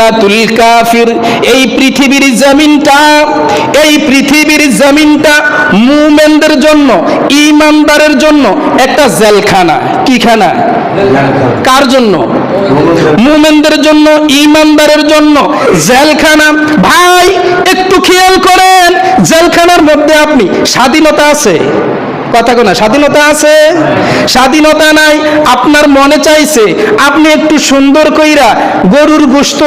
জান্নাতুল কাফির। এই পৃথিবীর জমিনটা, এই পৃথিবীর জমিনটা মুমেনদের জন্য, ইমানদারের জন্য একটা জেলখানা। কি খানা? কার জন্য? মুমেনদের জন্য, ইমানদারের জন্য জেলখানা। ভাই, একটু খেয়াল করেন, জেলখানার মধ্যে আপনি স্বাধীনতা আছে? কথা কোনা স্বাধীনতা আছে? স্বাধীনতা নাই, আপনার মনে চাইছে, আপনি একটু সুন্দর কইরা গরুর গোস্ত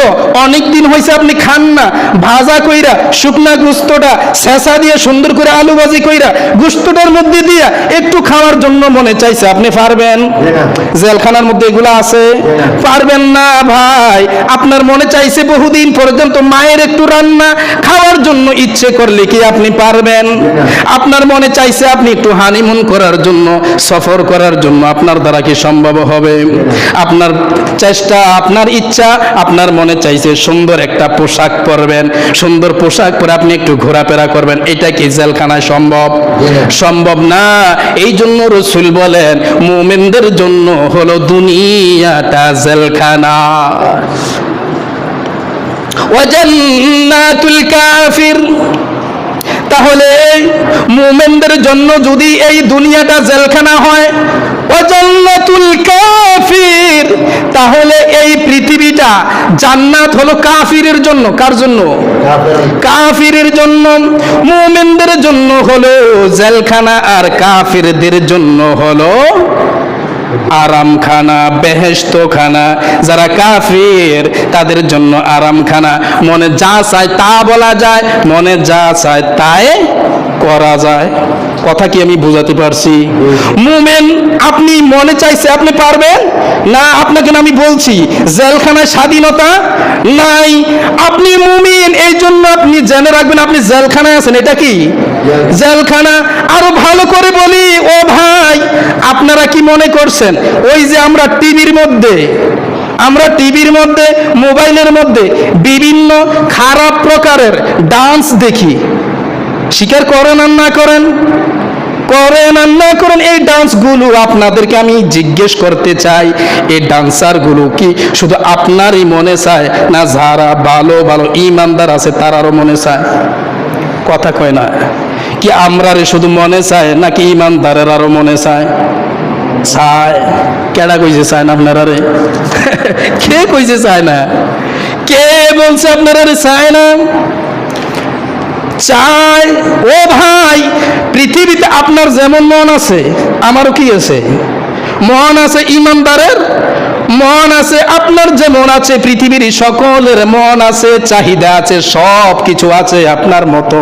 অনেক দিন হয়েছে আপনি খান না, ভাজা কইরা, শুকনা গোস্তটা শেষা দিয়ে সুন্দর করে আলু ভাজি কইরা গোস্তটার মধ্যে দিয়া একটু খাওয়ার জন্য মনে চাইছে, আপনি পারবেন? জেলখানার মধ্যে এগুলো আছে? পারবেন না ভাই, আপনার মনে চাইছে বহুদিন পর্যন্ত মায়ের একটু রান্না খাওয়ার জন্য ইচ্ছে করলে কি আপনি পারবেন? আপনার মনে চাইছে আপনি একটু হানিমুন করার জন্য সফর করার জন্য আপনার দ্বারা কি সম্ভব হবে? আপনার চেষ্টা আপনার ইচ্ছা আপনার মনে চাইছে সুন্দর একটা পোশাক পরবেন সুন্দর পোশাক পরে আপনি একটু ঘোরাফেরা করবেন এটা কি জেলখানায় সম্ভব? সম্ভব না। এই জন্য রসুল বলেন মোমেনদের জন্য হলো দুনিয়াটা জেলখানা। ওয়াজান্নাতুল কাফির। মুমেনদের জন্য যদি এই দুনিয়াটা জেলখানা হয়, ওয়াজান্নাতুল কাফির। তাহলে এই পৃথিবীটা জান্নাত হলো কাফিরের জন্য। কার জন্য? কাফিরের জন্য। মুমেনদের জন্য হলো জেলখানা আর কাফিরদের জন্য হলো আরামখানা বেহেস্ত খানা যারা কাফির, তাদের জন্য আরামখানা। মনে যা চায় তা বলা যায়, মনে যা চায় তাই করা যায়? কথা কি আমি বোঝাতে পারছি? মুমেন, আপনি মনে চাইছে আপনি পারবেন? না, আপনাকে আমি বলছি, জেলখানায় স্বাধীনতা নাই। আপনি মুমিন এই জন্য আপনি জেনে রাখবেন আপনি জেলখানায় আছেন, এটা কি? জেলখানা। আরও ভালো করে বলি, ও ভাই, আপনারা কি মনে করছেন? ওই যে আমরা টিভির মধ্যে, আমরা টিভির মধ্যে, মোবাইলের মধ্যে বিভিন্ন খারাপ প্রকারের ডান্স দেখি। স্বীকার করেন আর না করেন? করেন আর না করেন, এই ডান্সগুলো আপনাদেরকে আমি জিজ্ঞেস করতে চাই, এই ডান্সারগুলো কি শুধু আপনারই মনে চায়? না যারা ভালো ভালো ইমানদার আছে, তারারও মনে চায়? কথা কয় না। কি আমরারে শুধু মনে চায়, নাকি ইমানদারের আরও মনে চায়? চায়। কেডা কইছে চায় না আপনারা রে কে কইছে চায় না? কে বলছে আপনারা রে চায় না? চাই। ও ভাই, পৃথিবীতে আপনার যেমন মন আছে, আমারও কি আছে? মন আছে ইমানদারের, মন আছে আপনার যেমন আছে পৃথিবীর সকলের, মন আছে, চাহিদা আছে সব কিছু আছে আপনার মতো,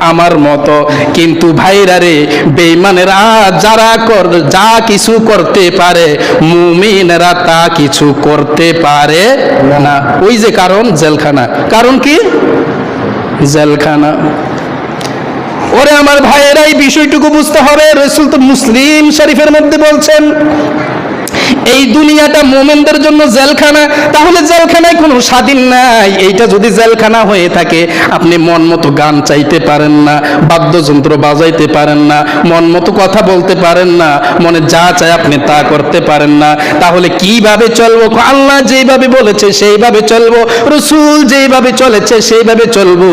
আমার মতো। কিন্তু ভাইরা রে বেইমানেরা যারা কর, যা কিছু করতে পারে, মুমিনেরা তা কিছু করতে পারে না। ওই যে কারণ জেলখানা। কারণ কি? জেলখানা। ওরে আমার ভাইয়েরাই বিষয়টুকু বুঝতে হবে। রসুল তো মুসলিম শরীফের মধ্যে বলছেন এই দুনিয়াটা মোমেনদের জন্য জেলখানা, তাহলে জেলখানায় কোনো স্বাধীন নাই। এইটা যদি জেলখানা হয়ে থাকে, আপনি মন মতো গান চাইতে পারেন না, বাদ্যযন্ত্র বাজাইতে পারেন না, মন মতো কথা বলতে পারেন না, মনে যা চায় আপনি তা করতে পারেন না। তাহলে কীভাবে চলবো? আল্লাহ যেইভাবে বলেছে, সেইভাবে চলবো। রসুল যেইভাবে চলেছে, সেইভাবে চলবো।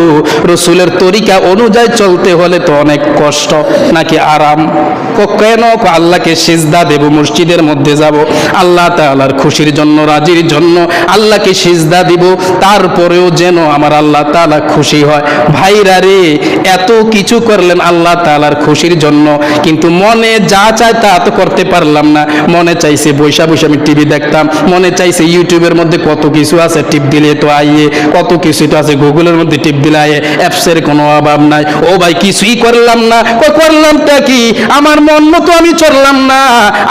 রসুলের তরিকা অনুযায়ী চলতে হলে তো অনেক কষ্ট, নাকি আরাম? কেন? আল্লাহকে সিজদা দেব, মসজিদের মধ্যে যাব। আল্লাহ তাআলার খুশির জন্য, রাজির জন্য আল্লাহকে সিজদা দিব, তারপরেও যেন আমার আল্লাহ তাআলা খুশি হয়। ভাইরা রে, এত কিছু করলেন আল্লাহ তাআলার খুশির জন্য, কিন্তু মনে যা চায় তা তো করতে পারলাম না। মনে চাইছে বৈশা বৈশা আমি টিভি দেখতাম, মনে চাইছে ইউটিউবের মধ্যে কত কিছু আছে, টিপ দিলে তো আইয়ে, কত কিছু তো আছে, গুগলের মধ্যে টিপ দিলে আইয়ে, অ্যাপসের কোনো অভাব নাই। ও ভাই, কিছুই করলাম না। করলামটা কি? আমার মন মতো আমি চললাম না।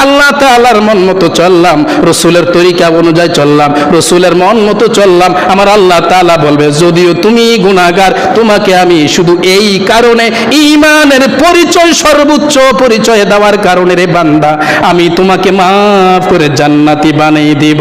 আল্লাহ তাআলার মন মতো চললাম, রসুলের তরিকা অনুযায়ী চললাম, রসুলের মন মতো চললাম। আমার আল্লাহ তালা বলবে, যদিও তুমি গুণাগার তোমাকে আমি শুধু এই কারণে ইমানের পরিচয় সর্বোচ্চ পরিচয় দেওয়ার কারণে রে বান্দা, আমি তোমাকে মাফ করে জান্নাতি বানিয়ে দেব।